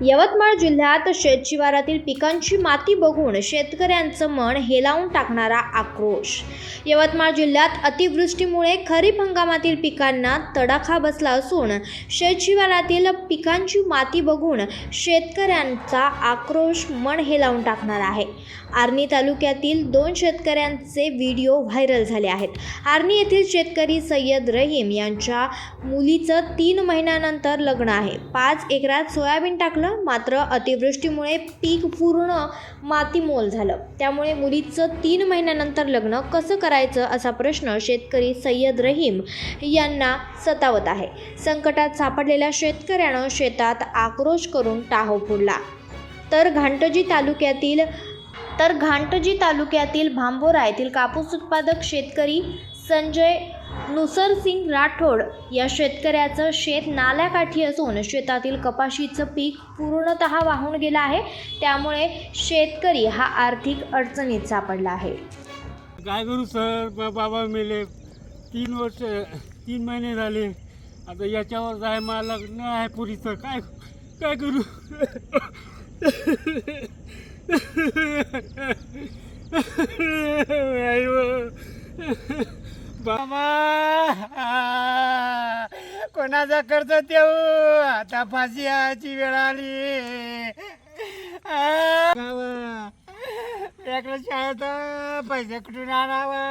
यवतमाळ जिल्ह्यात शेतशिवारातील पिकांची माती बघून शेतकऱ्यांचं मन हेलावून टाकणारा आक्रोश. यवतमाळ जिल्ह्यात अतिवृष्टीमुळे खरीप हंगामातील पिकांना तडाखा बसला असून शेतशिवारातील पिकांची माती बघून शेतकऱ्यांचा आक्रोश मन हेलावून टाकणार आहे. आर्णी तालुक्यातील दोन शेतकऱ्यांचे व्हिडिओ व्हायरल झाले आहेत. आर्णी येथील शेतकरी सय्यद रहीम यांच्या मुलीचं तीन महिन्यानंतर लग्न आहे. पाच एकरात सोयाबीन टाकलं मात्र अतिवृष्टीमुळे पीक पूर्ण मातीमोल झालं. त्यामुळे मुलीचं तीन महिन्यानंतर लग्न कसं करायचं असा प्रश्न शेतकरी सय्यद रहीम यांना सतावत आहे. संकटात सापडलेल्या शेतकऱ्यानं शेतात आक्रोश करून टाहो फोडला. तर घांटजी तालुक्यातील तर घांटजी तालुक्यातील भांबोरा येथील कापूस उत्पादक शेतकरी संजय नुसरसिंग राठोड या शेतकऱ्याचं शेत नाल्याकाठी असून शेतातील कपाशीचं पीक पूर्णतः वाहून गेलं आहे. त्यामुळे शेतकरी हा आर्थिक अडचणीत सापडला आहे. काय करू सर? बा- बाबा मेले. तीन वर्ष तीन महिने झाले. आता याच्यावर जाय मला लग्न आहे पुरीचं. काय काय करू? आई व. कोणाचा कर्ज देऊ? आता फाशी यायची वेळ आली. आ, बाबा शाळेत पैसे कुठून आणावा?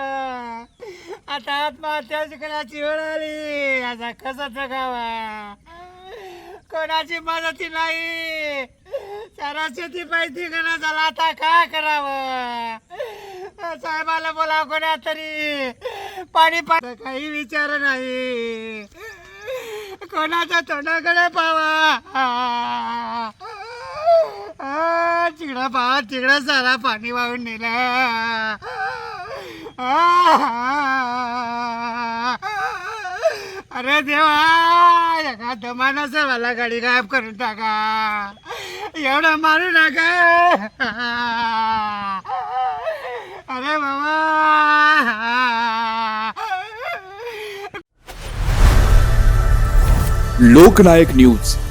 आता आत्महत्या करायची वेळ आली. आता कसं जगावा? कोणाची मदती नाही? सारा शेती पैसे करा झाला आता काय करावं? साहेबाला बोलाव कोणा तरी पाणी पा काही विचार नाही. कोणाच्या तोंडाकडे पावा. तिकडं पावा तिकडं सारा पाणी वाहून नेलं. अरे देवा एका दमाना मला गाडी गायब करून टाका. एवढं मारू नका. अरे बाबा. लोकनायक न्यूज.